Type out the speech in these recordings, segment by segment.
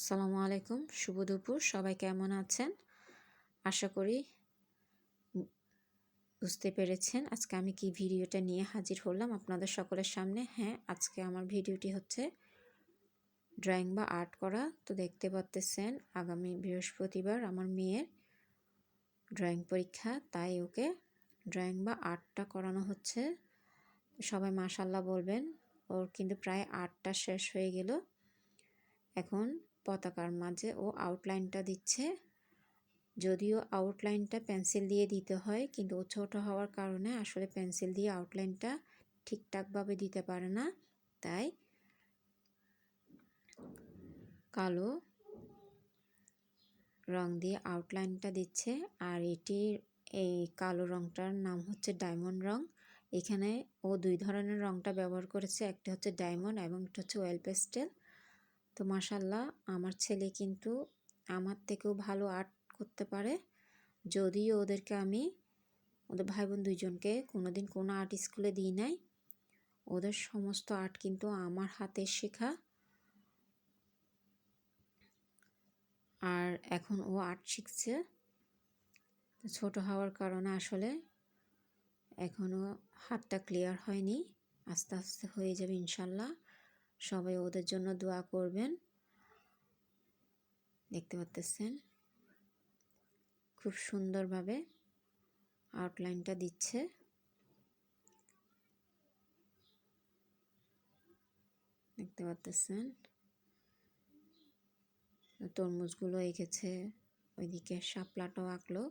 আসসালামু আলাইকুম, শুভ দুপুর, সবাই কেমন আছেন? আশা করি বুঝতে পেরেছেন আজকে আমি কি ভিডিওটা নিয়ে হাজির হলাম আপনাদের সকলের সামনে। হ্যাঁ আজকে আমার ভিডিওটি হচ্ছে ড্রয়িং বা আর্ট করা। তো দেখতে পাচ্তেছেন, আগামী বৃহস্পতিবার আমার মেয়ের ড্রয়িং পরীক্ষা, তাই ওকে ড্রয়িং বা আর্টটা করানো হচ্ছে। সবাই মাশাল্লাহ বলবেন, ওর কিন্তু প্রায় আর্টটা শেষ হয়ে গেল। এখন পতাকার মাঝে ও আউটলাইনটা দিচ্ছে। যদিও আউটলাইনটা পেন্সিল দিয়ে দিতে হয়, কিন্তু ও ছোটো হওয়ার কারণে আসলে পেন্সিল দিয়ে আউটলাইনটা ঠিকঠাকভাবে দিতে পারে না। তাই কালো রং দিয়ে আউটলাইনটা দিচ্ছে, আর এটির এই কালো রংটার নাম হচ্ছে ডায়মন্ড রং। এখানে ও দুই ধরনের রংটা ব্যবহার করেছে, একটা হচ্ছে ডায়মন্ড এবং একটা হচ্ছে ওয়েল পেস্টেল তো মাসাল্লাহ আমার ছেলে কিন্তু আমার থেকেও ভালো আর্ট করতে পারে। যদিও ওদেরকে আমি, ওদের ভাই বোন দুইজনকে কোনো দিন কোনো আর্ট স্কুলে দিই নাই। ওদের সমস্ত আর্ট কিন্তু আমার হাতে শেখা। আর এখন ও আর্ট শিখছে। ছোট হওয়ার কারণে আসলে এখনও হাতটা ক্লিয়ার হয়নি। আস্তে আস্তে হয়ে যাবে ইনশাল্লাহ। সবাই ওদের জন্য দোয়া করবেন। দেখতে পাচ্তেছেন? খুব সুন্দরভাবে আউটলাইনটা দিচ্ছে। দেখতে পাচ্তেছেন? তরমুজগুলো এঁকেছে, ওইদিকে শাপলাটাও আঁকলো।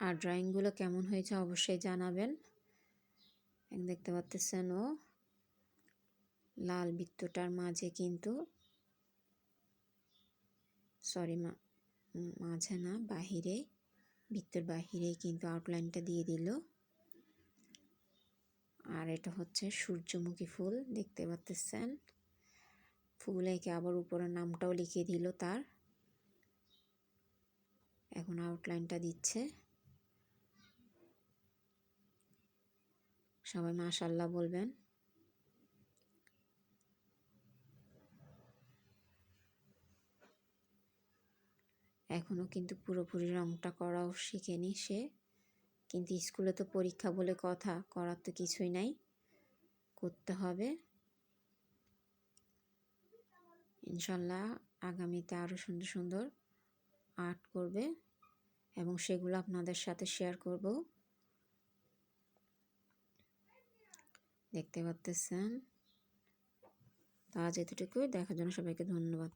আর ড্রয়িংগুলো কেমন হয়েছে অবশ্যই জানাবেন। দেখতে পাচ্তেছেন ও। লাল বৃত্তটার মাঝে কিন্তু সরি মাঝে না, বাহিরে, বৃত্তর বাহিরে কিন্তু আউটলাইনটা দিয়ে দিল। আর এটা হচ্ছে সূর্যমুখী ফুল, দেখতে পাচ্তেছেন। ফুল একে আবার উপরের নামটাও লিখে দিল তার। এখন আউটলাইনটা দিচ্ছে। সবাই মাশাল্লাহ বলবেন। এখনও কিন্তু পুরোপুরি রংটা করাও শিখেনি সে। কিন্তু স্কুলে তো পরীক্ষা বলে কথা, করার তো কিছুই নাই। করতে হবে। ইনশাল্লাহ আগামীতে আরও সুন্দর সুন্দর আর্ট করবে এবং সেগুলো আপনাদের সাথে শেয়ার করব। দেখতে পারতেছেন। তা আজ এতটুকুই। দেখার জন্য সবাইকে ধন্যবাদ।